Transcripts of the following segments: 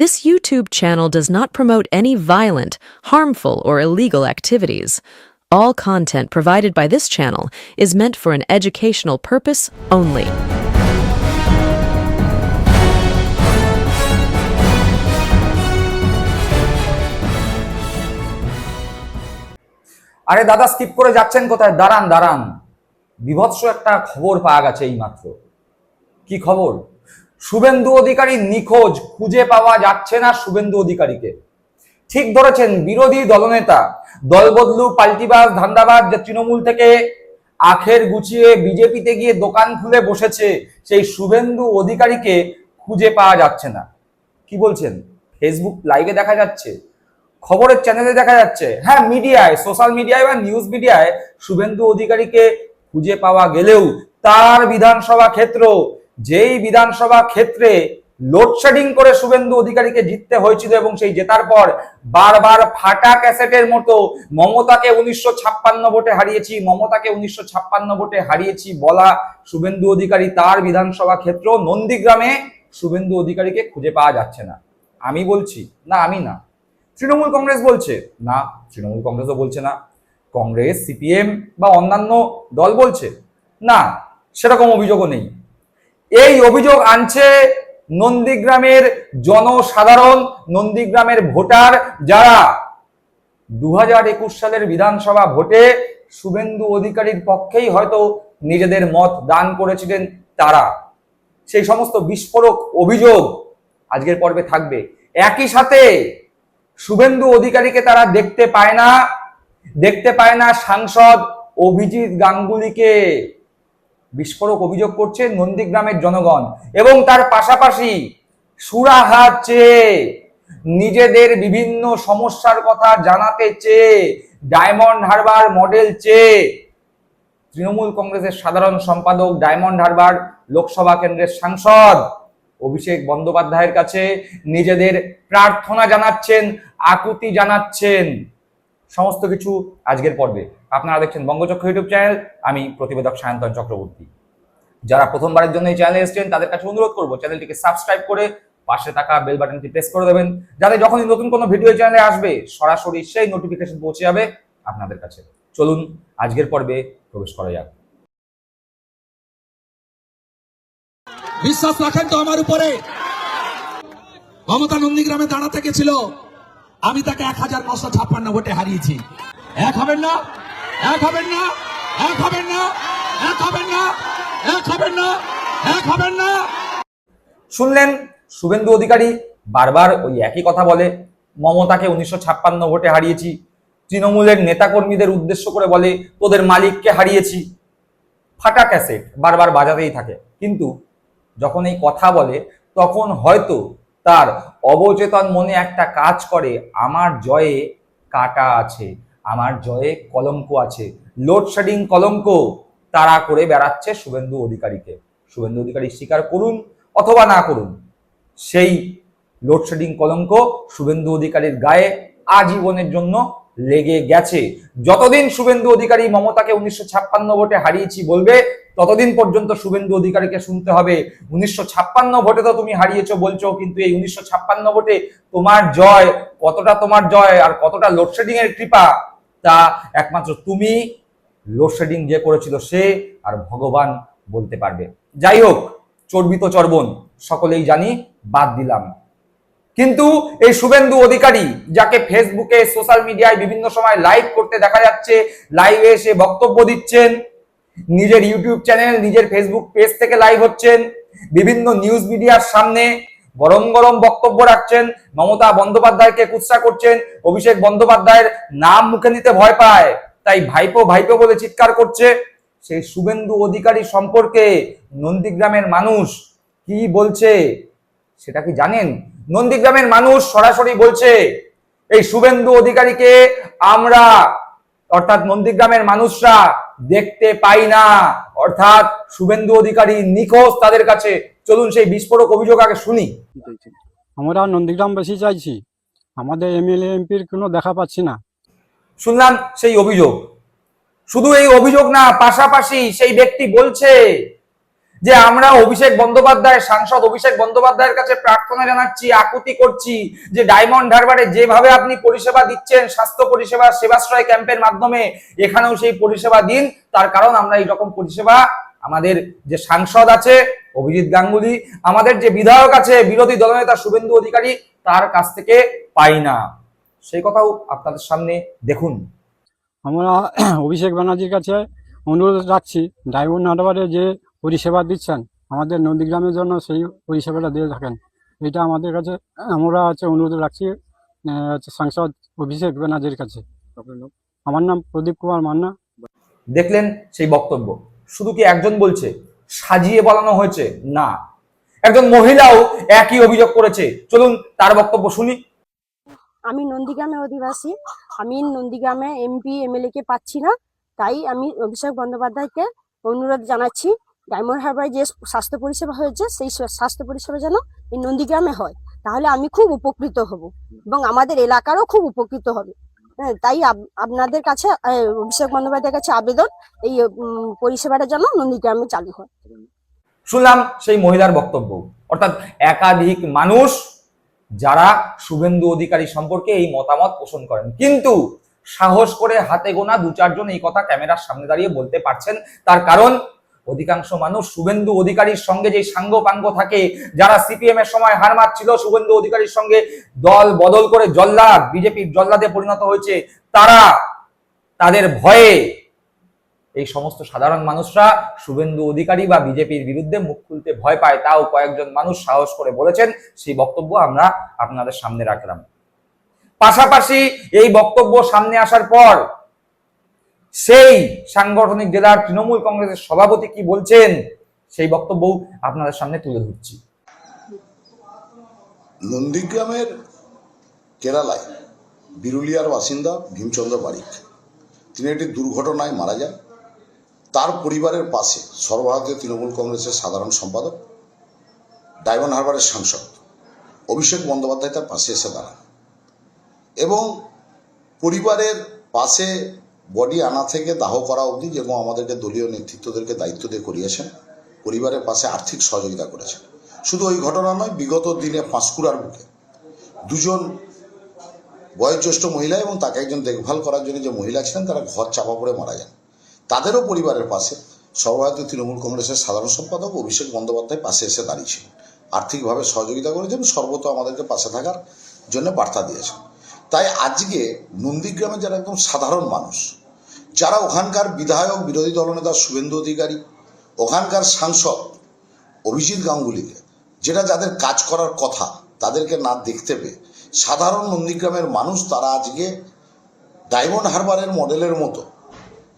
This YouTube channel does not promote any violent, harmful, or illegal activities. All content provided by this channel is meant for an educational purpose only. আরে দাদা skip করে যাচ্ছেন কোথায় দাঁড়ান দাঁড়ান বিভৎস একটা খবর পাওয়া গেছে এই মাত্র কি খবর শুভেন্দু অধিকারী নিখোঁজ, খুঁজে পাওয়া যাচ্ছে না শুভেন্দু অধিকারীকে। ঠিক ধরেছেন বিরোধী দলনেতা, দলবদলু পাল্টিবাজ, ধান্দাবাজ যে তৃণমূল থেকে আখের গুছিয়ে বিজেপিতে গিয়ে দোকান খুলে বসেছে, সেই শুভেন্দু অধিকারীকে খুঁজে পাওয়া যাচ্ছে না। কি বলছেন? ফেসবুক লাইভে দেখা যাচ্ছে, খবরের চ্যানেলে দেখা যাচ্ছে। হ্যাঁ মিডিয়ায় সোশ্যাল মিডিয়ায় বা নিউজ মিডিয়ায় শুভেন্দু অধিকারীকে খুঁজে পাওয়া গেলেও তার বিধানসভা ক্ষেত্র যেই বিধানসভা ক্ষেত্রে লোডশেডিং করে শুভেন্দু অধিকারীকে জিততে হয়েছিল এবং সেই জেতার পর বারবার ফাটা ক্যাসেটের মতো মমতাকে উনিশশো ছাপ্পান্ন ভোটে হারিয়েছি, মমতাকে উনিশশো ছাপ্পান্ন ভোটে হারিয়েছি বলা শুভেন্দু অধিকারী তার বিধানসভা ক্ষেত্র নন্দীগ্রামে শুভেন্দু অধিকারীকে খুঁজে পাওয়া যাচ্ছে না। আমি বলছি, না, আমি না। তৃণমূল কংগ্রেস বলছে, না, তৃণমূল কংগ্রেসও বলছে না। কংগ্রেস, সিপিএম বা অন্যান্য দল বলছে, না, সেরকম অভিযোগও নেই। এই অভিযোগ আনছে নন্দীগ্রামের জনসাধারণ, নন্দীগ্রামের ভোটার যারা দু হাজার একুশ সালের বিধানসভা ভোটে শুভেন্দু অধিকারীর পক্ষেই হয়তো নিজেদের মত দান করেছিলেন তারা। সেই সমস্ত বিস্ফোরক অভিযোগ আজকের পর্বে থাকবে। একই সাথে শুভেন্দু অধিকারীকে তারা দেখতে পায় না, দেখতে পায় না সাংসদ অভিজিৎ গাঙ্গুলিকে। বিস্ফোরক অভিযোগ করছে নন্দীগ্রামের জনগণ এবং তার পাশাপাশি সুরাহাত চেয়ে নিজেদের বিভিন্ন সমস্যার কথা জানাতে চেয়ে ডায়মন্ড হারবার মডেল চেয়ে তৃণমূল কংগ্রেসের সাধারণ সম্পাদক ডায়মন্ড হারবার লোকসভা কেন্দ্রের সাংসদ অভিষেক বন্দ্যোপাধ্যায়ের কাছে নিজেদের প্রার্থনা জানাচ্ছেন, আকুতি জানাচ্ছেন। সমস্ত কিছু আজকের পর্বে। আপনারা দেখছেন বঙ্গচক্র ইউটিউব চ্যানেল, আমি প্রতিবেদক সায়ন্তন চক্রবর্তী। যারা প্রথমবারের জন্য এই চ্যানেলে এসেছেন, তাদের কাছে অনুরোধ করব, চ্যানেলটিকে সাবস্ক্রাইব করে পাশে থাকা বেল বাটনটি প্রেস করে দেবেন, যাতে যখনই নতুন কোনো ভিডিও চ্যানেলে আসবে, সরাসরি সেই নোটিফিকেশন পৌঁছে যাবে আপনাদের কাছে। চলুন, আজকের পর্বে প্রবেশ করা যাক। বিশ্বাস রাখেন তো আমার উপরে। মমতা নন্দীগ্রামে দাঁড়াতে গেছিল। আমি তাকে এক হাজার নশো ছাপ্পান্ন ভোটে হারিয়েছি। এক হবেন না, এক হবেন না, এক হবেন না, এক হবেন না, এক হবেন না, এক হবেন না। শুনলেন, শুভেন্দু অধিকারী বারবার ওই একই কথা বলে, মমতাকে উনিশশো ছাপ্পান্ন ভোটে হারিয়েছি, তৃণমূলের নেতাকর্মীদের উদ্দেশ্য করে বলে, তোদের মালিককে হারিয়েছি। ফাটা ক্যাসেট বারবার বাজাতেই থাকে। কিন্তু যখন এই কথা বলে, তখন হয়তো তার অবচেতন মনে একটা কাজ করে, আমার জয়ে কাটা আছে, আমার জয়ে কলঙ্ক আছে লোডশেডিং কলঙ্ক। তারা করে বেড়াচ্ছে শুভেন্দু অধিকারীকে। শুভেন্দু অধিকারী স্বীকার করুন অথবা না করুন, সেই লোডশেডিং কলঙ্ক শুভেন্দু অধিকারীর গায়ে আজীবনের জন্য লেগে গেছে। যতদিন শুভেন্দু অধিকারী মমতাকে উনিশশো ছাপ্পান্ন ভোটে হারিয়েছি বলবে, ততদিন পর্যন্ত শুভেন্দু অধিকারীকে শুনতে হবে। উনিশশো ছাপ্পান্ন ভোটে তো তুমি হারিয়েছো বলছো, কিন্তু এই উনিশশো ছাপ্পান্ন ভোটে তোমার জয়, কতটা তোমার জয় আর কতটা লোডশেডিং এর কৃপা, তা একমাত্র তুমি লোডশেডিং যে করেছিল সে আর ভগবান বলতে পারবে। যাই হোক, চর্বিত চর্বণ, সকলেই জানি, বাদ দিলাম। কিন্তু এই শুভেন্দু অধিকারী, যাকে ফেসবুকে সোশ্যাল মিডিয়ায় বিভিন্ন সময় লাইভ করতে দেখা যাচ্ছে লাইভে এসে বক্তব্য দিচ্ছেন, নিজের ইউটিউব চ্যানেল নিজের ফেসবুক পেজ থেকে লাইভ হচ্ছেন, বিভিন্ন নিউজ মিডিয়ার সামনে গরম গরম বক্তব্য রাখছেন, মমতা বন্দ্যোপাধ্যায়কে কুৎসা করছেন, অভিষেক বন্দ্যোপাধ্যায়ের নাম মুখে নিতে ভয় পায়, তাই ভাইপো ভাইপো বলে চিৎকার করছে, সেই শুভেন্দু অধিকারী সম্পর্কে নন্দীগ্রামের মানুষ কি বলছে, সেটা কি জানেন? নন্দীগ্রামের মানুষ সরাসরি বলছে এই শুভেন্দু অধিকারীকে আমরা অর্থাৎ নন্দীগ্রামের মানুষরা দেখতে পাই না। অর্থাৎ শুভেন্দু অধিকারী নিখোঁজ তাদের কাছে। চলুন সেই বিস্ফোরক অভিযোগ আগে শুনি। আমরা নন্দীগ্রাম বেশি চাইছি আমাদের এমএলএ এমপির কোনো দেখা পাচ্ছি না। শুনলাম সেই অভিযোগ। শুধু এই অভিযোগ না পাশাপাশি সেই ব্যক্তি বলছে যে আমরা অভিষেক বন্দ্যোপাধ্যায়, সাংসদ অভিষেক বন্দ্যোপাধ্যায়ের কাছে প্রার্থনা জানাচ্ছি, আকুতি করছি যে ডায়মন্ড হারবারে যেভাবে আপনি পরিষেবা দিচ্ছেন, স্বাস্থ্য পরিষেবা, সেবাশ্রয় ক্যাম্পের মাধ্যমে, এখানেও সেই পরিষেবা দিন। তার কারণ আমরা এই রকম পরিষেবা আমাদের যে সাংসদ আছে, অভিজিৎ গাঙ্গুলি, আমাদের যে বিধায়ক আছে, বিরোধী দলনেতা শুভেন্দু অধিকারী, তার কাছ থেকে পাই না। সেই কথাও আপনাদের সামনে দেখুন। আমরা অভিষেক ব্যানার্জির কাছে অনুরোধ রাখছি, ডায়মন্ড হারবারে যে পরিষেবা দিচ্ছেন। আমাদের নন্দীগ্রামের জন্য সেই পরিষেবাটা দিয়ে থাকেন। এটা আমাদের কাছে আমরা হচ্ছে অনুরোধ রাখছি হচ্ছে সাংসদ অভিষেক ব্যানার্জির কাছে। আমার নাম প্রদীপ কুমার মান্না। দেখলেন সেই বক্তব্য। শুধু কি একজন বলছে সাজিয়ে বলানো হয়েছে? না। একজন মহিলাও একই অভিযোগ করেছে। চলুন তার বক্তব্য শুনি। আমি নন্দীগ্রামের অধিবাসী। আমি নন্দীগ্রামে এমপি এমএলএ কে পাচ্ছি না। তাই আমি অভিষেক বন্দ্যোপাধ্যায়কে অনুরোধ জানাচ্ছি ডায়মন্ড হারবারে যে স্বাস্থ্য পরিষেবা হয়েছে সেই স্বাস্থ্য পরিষেবা যেন এই নন্দীগ্রামে হয় তাহলে আমি খুব উপকৃত হব এবং আমাদের এলাকারও খুব উপকৃত হবে। হ্যাঁ, তাই আপ- আপনাদের কাছে অভিষেক বন্দ্যোপাধ্যায়ের কাছে আবেদন এই পরিষেবাটা যেন নন্দীগ্রামে চালু হয়। শুনলাম সেই মহিলার বক্তব্য অর্থাৎ একাধিক মানুষ যারা শুভেন্দু অধিকারী সম্পর্কে এই মতামত পোষণ করেন কিন্তু সাহস করে হাতে গোনা দু চারজন এই কথা ক্যামেরার সামনে দাঁড়িয়ে বলতে পারছেন তার কারণ অধিকাংশ মানুষ শুভেন্দু অধিকারীর সঙ্গে যে সাঙ্গ পাঙ্গ থাকে, যারা সিপিএম এর সময় হার মারছিল, শুভেন্দু অধিকারীর সঙ্গে দল বদল করে জল্লাদ বিজেপির জল্লাদে পরিণত হয়েছে, তারা তাদের ভয়ে এই সমস্ত সাধারণ মানুষরা শুভেন্দু অধিকারী বা বিজেপির বিরুদ্ধে মুখ খুলতে ভয় পায়, তাও কয়েকজন মানুষ সাহস করে বলেছেন, সেই বক্তব্য আমরা আপনাদের সামনে রাখলাম। পাশাপাশি এই বক্তব্য সামনে আসার পর সেই সাংগঠনিক জেলার তৃণমূল কংগ্রেসের সভাপতি কি বলছেন? সেই বক্তব্য আপনাদের সামনে তুলে ধরছি। নন্দীগ্রামের কেরালায় বিরুলিয়ার বাসিন্দা ভীমচন্দ্র বারিক তিনি একটি দুর্ঘটনায় মারা যান। তার পরিবারের পাশে সর্বভারতীয় তৃণমূল কংগ্রেসের সাধারণ সম্পাদক, ডায়মন্ড হারবারের সাংসদ অভিষেক বন্দ্যোপাধ্যায় তার পাশে এসে দাঁড়ান। এবং পরিবারের পাশে বডি আনা থেকে দাহ করা অবধি যেরকম আমাদেরকে দলীয় নেতৃত্বদেরকে দায়িত্ব দিয়ে করিয়েছেন, পরিবারের পাশে আর্থিক সহযোগিতা করেছেন। শুধু ওই ঘটনা নয়, বিগত দিনে পাঁশকুড়ার বুকে দুজন বয়োজ্যেষ্ঠ মহিলা এবং তাকে একজন দেখভাল করার জন্য যে মহিলা ছিলেন, তারা ঘর চাপা পড়ে মারা যান। তাদেরও পরিবারের পাশে সর্বভারতীয় তৃণমূল কংগ্রেসের সাধারণ সম্পাদক অভিষেক বন্দ্যোপাধ্যায় পাশে এসে দাঁড়িয়েছিলেন আর্থিকভাবে সহযোগিতা করেছেন সর্বত আমাদেরকে পাশে থাকার জন্য বার্তা দিয়েছেন। তাই আজকে নন্দীগ্রামে যারা একদম সাধারণ মানুষ যারা ওখানকার বিধায়ক, বিরোধী দলনেতা শুভেন্দু অধিকারী, ওখানকার সাংসদ অভিজিৎ গাঙ্গুলিকে, যেটা যাদের কাজ করার কথা, তাদেরকে না দেখতে পেয়ে সাধারণ নন্দীগ্রামের মানুষ তারা আজকে ডায়মন্ড হারবারের মডেলের মতো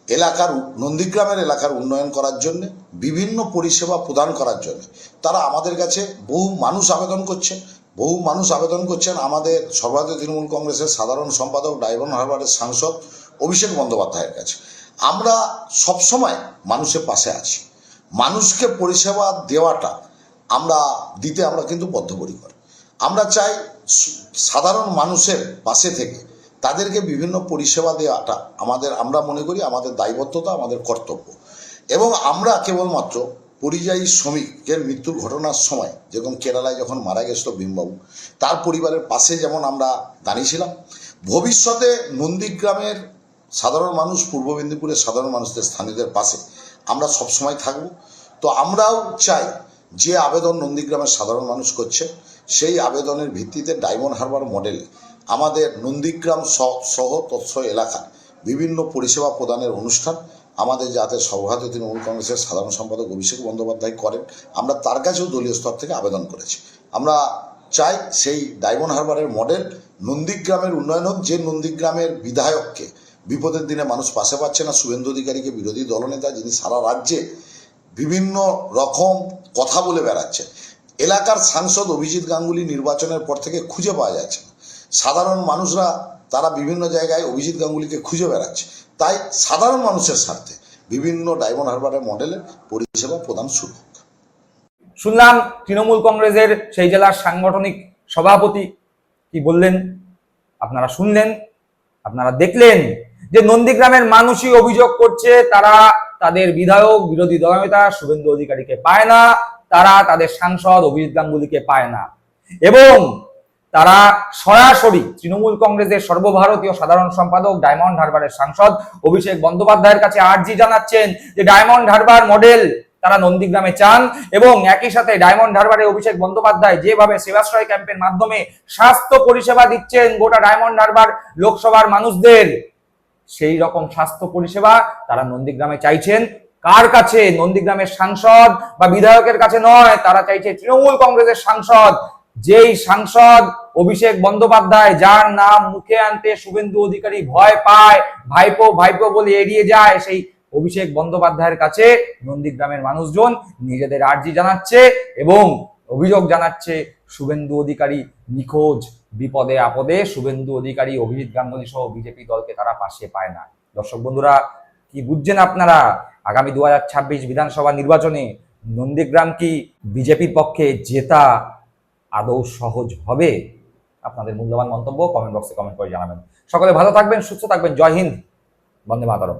এলাকার নন্দীগ্রামের এলাকার উন্নয়ন করার জন্য, বিভিন্ন পরিষেবা প্রদান করার জন্য, তারা আমাদের কাছে বহু মানুষ আবেদন করছে। বহু মানুষ আবেদন করছেন আমাদের সর্বভারতীয় তৃণমূল কংগ্রেসের সাধারণ সম্পাদক, ডায়মন্ড হারবারের সাংসদ অভিষেক বন্দ্যোপাধ্যায়ের কাছে। আমরা সবসময় মানুষের পাশে আছি। মানুষকে পরিষেবা দেওয়াটা আমরা, দিতে আমরা কিন্তু বদ্ধপরিকর। আমরা চাই সাধারণ মানুষের পাশে থেকে তাদেরকে বিভিন্ন পরিষেবা দেওয়াটা আমাদের, আমরা মনে করি আমাদের দায়বদ্ধতা, আমাদের কর্তব্য। এবং আমরা কেবলমাত্র পরিযায়ী শ্রমিকের মৃত্যুর ঘটনার সময় যেরকম কেরালায় যখন মারা গেছিল ভীমবাবু, তার পরিবারের পাশে যেমন আমরা দাঁড়িয়েছিলাম ভবিষ্যতে নন্দীগ্রামের সাধারণ মানুষ, পূর্ব মেদিনীপুরের সাধারণ মানুষদের স্থানীয়দের পাশে আমরা সবসময় থাকব। তো আমরাও চাই যে আবেদন নন্দীগ্রামের সাধারণ মানুষ করছে, সেই আবেদনের ভিত্তিতে ডায়মন্ড হারবার মডেলে আমাদের নন্দীগ্রাম সহ তৎস এলাকার বিভিন্ন পরিষেবা প্রদানের অনুষ্ঠান আমাদের যাতে সর্বভারতীয় তৃণমূল কংগ্রেসের সাধারণ সম্পাদক অভিষেক বন্দ্যোপাধ্যায় করেন, আমরা তার কাছেও দলীয় স্তর থেকে আবেদন করেছি। আমরা চাই সেই ডায়মন্ড হারবারের মডেল নন্দীগ্রামের উন্নয়ন হোক, যে নন্দীগ্রামের বিধায়ককে বিপদের দিনে মানুষ পাশে পাচ্ছে না। শুভেন্দু অধিকারীকে বিরোধী দলনেতা যিনি সারা রাজ্যে বিভিন্ন রকম কথা বলে বেড়াচ্ছেন, এলাকার সাংসদ অভিজিৎ গাঙ্গুলি নির্বাচনের পর থেকে খুঁজে পাওয়া যাচ্ছে সাধারণ মানুষরা তারা বিভিন্ন জায়গায় অভিজিৎ গাঙ্গুলিকে খুঁজে বেড়াচ্ছে। তাই সাধারণ মানুষের স্বার্থে বিভিন্ন ডায়মন্ড হারবারের মডেলের পরিষেবা প্রদান শুরু হোক। শুনলাম তৃণমূল কংগ্রেসের সেই জেলার সাংগঠনিক সভাপতি কি বললেন? আপনারা শুনলেন, আপনারা দেখলেন যে নন্দীগ্রামের মানুষই অভিযোগ করছে, তারা তাদের বিধায়ক, বিরোধী দলনেতা শুভেন্দু অধিকারীকে পায় না, তারা তাদের সাংসদ অভিজিৎ গাঙ্গুলিকে পায় না। এবং তারা সরাসরি তৃণমূল কংগ্রেসের সর্বভারতীয় সাধারণ সম্পাদক, ডায়মন্ড হারবারের সাংসদ অভিষেক বন্দ্যোপাধ্যায়ের কাছে আর্জি জানাচ্ছেন যে ডায়মন্ড হারবার মডেল তারা নন্দীগ্রামে চান এবং একই সাথে ডায়মন্ড হারবারে অভিষেক বন্দ্যোপাধ্যায় যেভাবে সেবাশ্রয় ক্যাম্পের মাধ্যমে স্বাস্থ্য পরিষেবা দিচ্ছেন গোটা ডায়মন্ড হারবার লোকসভার মানুষদের। সেই রকম স্বাস্থ্য পরিষেবা তারা নন্দীগ্রামে চাইছেন। কার কাছে? নন্দীগ্রামের সাংসদ বা বিধায়কের কাছে নয়, তারা চাইছে তৃণমূল কংগ্রেসের সাংসদ। যেই সাংসদ অভিষেক বন্দ্যোপাধ্যায়, যার নাম মুখে আনতে শুভেন্দু অধিকারী ভয় পায়, ভাইপো ভাইপো বলে এড়িয়ে যায়, সেই অভিষেক বন্দ্যোপাধ্যায়ের কাছে নন্দীগ্রামের মানুষজন নিজেদের আর্জি জানাচ্ছে এবং অভিযোগ জানাচ্ছে শুভেন্দু অধিকারী নিখোঁজ। বিপদে আপদে শুভেন্দু অধিকারী, অভিজিৎ গাঙ্গুলি সহ বিজেপি দলকে তারা পাশে পায় না। দর্শক বন্ধুরা, কি বুঝছেন আপনারা? আগামী দু হাজার ছাব্বিশ বিধানসভা নির্বাচনে নন্দীগ্রাম কি বিজেপির পক্ষে জেতা আদৌ সহজ হবে? আপনাদের মূল্যবান মন্তব্য কমেন্ট বক্সে কমেন্ট করে জানাবেন। সকলে ভালো থাকবেন, সুস্থ থাকবেন। জয় হিন্দ। বন্দে মাতরম।